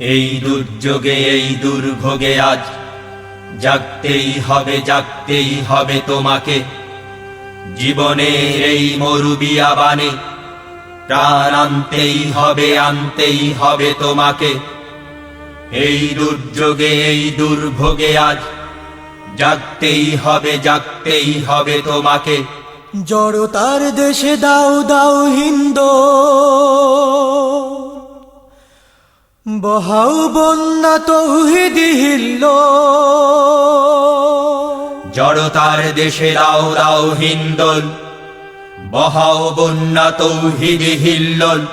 এই দুর্যোগে, এই দুর্ভোগে আজ জাগতেই হবে জাগতেই হবে তোমাকে। জীবনের এই মরুবিয়াবানে প্রাণ আনতেই হবে আনতেই হবে তোমাকে। এই দুর্যোগে, এই দুর্ভোগে আজ জাগতেই হবে জাগতেই হবে তোমাকে। জড়তার দেশে দাও দাও হিন্দ বহাও বন্যা তৌহিদি হিল্ল। জড়তার দেশে রাও রাও হিন্দল। বহাও বন্যা তৌহিদি হিল্লোল।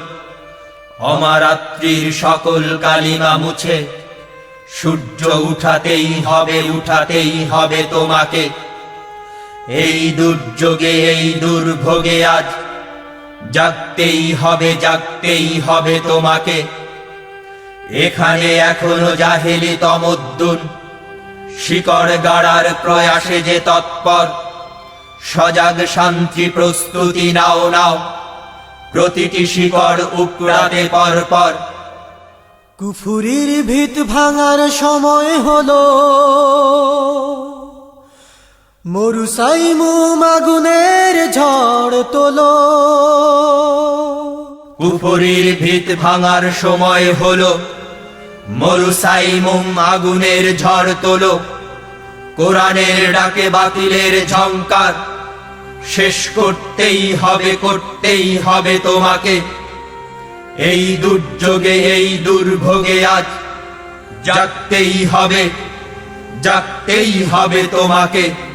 অমারাত্রির সকল কালিমা মুছে। সূর্য উঠাতেই হবে উঠাতেই হবে তোমাকে। এই দুর্যোগে, এই দুর্ভোগে আজ জাগতেই হবে জাগতেই হবে তোমাকে। এখানে এখনও জাহেলি তমদ্দুন। শিকড় গাড়ার প্রয়াসে যে তৎপর সজাগ শান্তি প্রস্তুতি নাও নাও। প্রতিটি শিকড় উকড়াতে পর পর কুফুরির ভিত ভাঙার সময় হলো। মরুসাই মাগুনের ঝড় তোলো। কুফরির ভিত ভাঙার সময় হলো। মরুসাইমুম আগুনের ঝড় তোলো। কোরআনের ডাকে বাতিলের ঝংকার। শেষ করতেই হবে করতেই হবে তোমাকে। এই দুর্যোগে, এই দুর্ভোগে আজ জাগতেই হবে জাগতেই হবে তোমাকে।